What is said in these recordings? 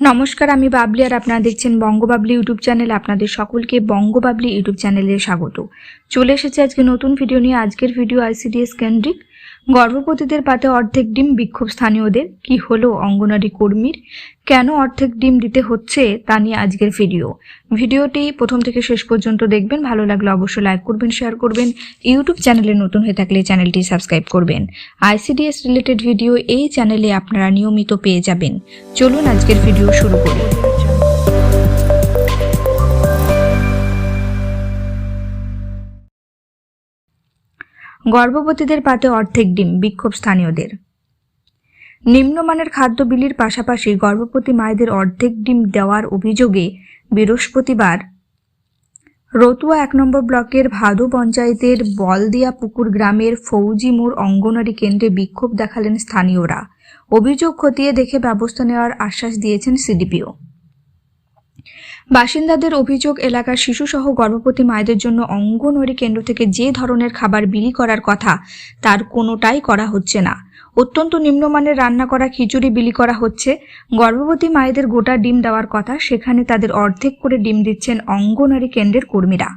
নমস্কার, আমি বাবলি আর আপনারা দেখছেন বঙ্গবাবলি ইউটিউব চ্যানেল। আপনাদের সকলকে বঙ্গবাবলি ইউটিউব চ্যানেলে স্বাগত। চলে এসেছে আজকে নতুন ভিডিও নিয়ে। আজকের ভিডিও আইসিডিএস কেন্দ্রিক গর্ভবতীদের পাতে অর্ধেক ডিম বিক্ষোভ স্থানীয়দের। কি হলো অঙ্গনারী কর্মীর? কেন অর্ধেক ডিম দিতে হচ্ছে তা নিয়ে আজকের ভিডিও। ভিডিওটি প্রথম থেকে শেষ পর্যন্ত দেখবেন। ভালো লাগলে অবশ্যই লাইক করবেন, শেয়ার করবেন। ইউটিউব চ্যানেলে নতুন হয়ে থাকলে চ্যানেলটি সাবস্ক্রাইব করবেন। আইসিডিএস রিলেটেড ভিডিও এই চ্যানেলে আপনারা নিয়মিত পেয়ে যাবেন। চলুন আজকের ভিডিও শুরু করি। গর্ভবতীদের পাতে অর্ধেক ডিম, বিক্ষোভ স্থানীয়দের। নিম্নমানের খাদ্য বিলির পাশাপাশি গর্ভবতী মায়েদের অর্ধেক ডিম দেওয়ার অভিযোগে বৃহস্পতিবার রতুয়া এক নম্বর ব্লকের ভাদু পঞ্চায়েতের বলদিয়া পুকুর গ্রামের ফৌজি মোড় অঙ্গনারী কেন্দ্রে বিক্ষোভ দেখালেন স্থানীয়রা। অভিযোগ খতিয়ে দেখে ব্যবস্থা নেওয়ার আশ্বাস দিয়েছেন সিডিপিও। বাসিন্দাদের অভিযোগ, এলাকার শিশুসহ গর্ভবতী মায়েদের জন্য অঙ্গনওয়াড়ি কেন্দ্র থেকে যে ধরনের খাবার বিলি করার কথা, তার কোনোটাই করা হচ্ছে না। অত্যন্ত নিম্নমানের রান্না করা খিচুড়ি বিলি করা হচ্ছে। গর্ভবতী মায়েদের গোটা ডিম দেওয়ার কথা, সেখানে তাদের অর্ধেক করে ডিম দিচ্ছেন অঙ্গনওয়াড়ি কেন্দ্রের কর্মীরা।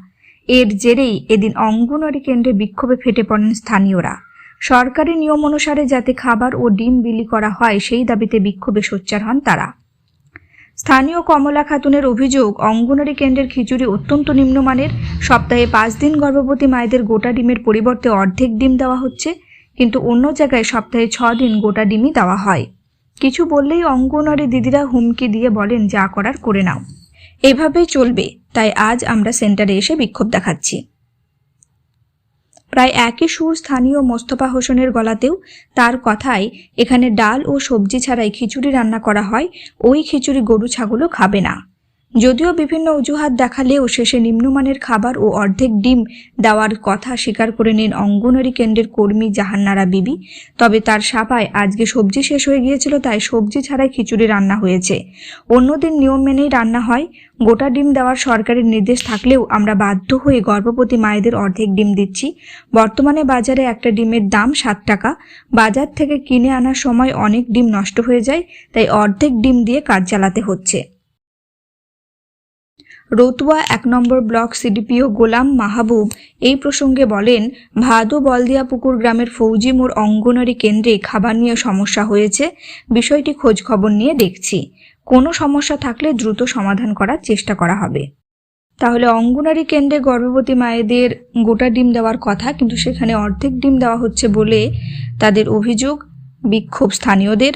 এর জেরেই এদিন অঙ্গনওয়াড়ি কেন্দ্রে বিক্ষোভে ফেটে পড়েন স্থানীয়রা। সরকারি নিয়ম অনুসারে যাতে খাবার ও ডিম বিলি করা হয়, সেই দাবিতে বিক্ষোভে সোচ্চার হন তারা। স্থানীয় কমলা খাতুনের অভিযোগ, অঙ্গনারী কেন্দ্রের খিচুড়ি অত্যন্ত নিম্নমানের। সপ্তাহে পাঁচ দিন গর্ভবতী মায়েদের গোটা ডিমের পরিবর্তে অর্ধেক ডিম দেওয়া হচ্ছে, কিন্তু অন্য জায়গায় সপ্তাহে ছ দিন গোটা ডিমই দেওয়া হয়। কিছু বললেই অঙ্গনারী দিদিরা হুমকি দিয়ে বলেন, যা করার করে নাও। এভাবেই চলবে, তাই আজ আমরা সেন্টারে এসে বিক্ষোভ দেখাচ্ছি। প্রায় একই সুর স্থানীয় মোস্তফা হোসেনের গলাতেও তার কথায় এখানে ডাল ও সবজি ছাড়াই খিচুড়ি রান্না করা হয়, ওই খিচুড়ি গরু ছাগলও খাবে না। যদিও বিভিন্ন অজুহাত দেখালেও শেষে নিম্নমানের খাবার ও অর্ধেক ডিম দেওয়ার কথা স্বীকার করে নেন অঙ্গনওয়াড়ি কেন্দ্রের কর্মী জাহান্নারা বিবি। তবে তার সাপায় আজকে সবজি শেষ হয়ে গিয়েছিল, তাই সবজি ছাড়াই খিচুড়ি রান্না হয়েছে। অন্যদিন নিয়ম মেনেই রান্না হয়। গোটা ডিম দেওয়ার সরকারের নির্দেশ থাকলেও আমরা বাধ্য হয়ে গর্ভবতী মায়েদের অর্ধেক ডিম দিচ্ছি। বর্তমানে বাজারে একটা ডিমের দাম সাত টাকা। বাজার থেকে কিনে আনার সময় অনেক ডিম নষ্ট হয়ে যায়, তাই অর্ধেক ডিম দিয়ে কাজ চালাতে হচ্ছে। রতুয়া এক নম্বর ব্লক সিডিপিও গোলাম মাহবুব এই প্রসঙ্গে বলেন, ভাদো বলদিয়া পুকুর গ্রামের ফৌজি মোড় অঙ্গনারী কেন্দ্রে খাবার নিয়ে সমস্যা হয়েছে, বিষয়টি খোঁজ খবর নিয়ে দেখছি। কোনো সমস্যা থাকলে দ্রুত সমাধান করার চেষ্টা করা হবে। তাহলে অঙ্গনারী কেন্দ্রে গর্ভবতী মায়েদের গোটা ডিম দেওয়ার কথা, কিন্তু সেখানে অর্ধেক ডিম দেওয়া হচ্ছে বলে তাদের অভিযোগ, বিক্ষোভ স্থানীয়দের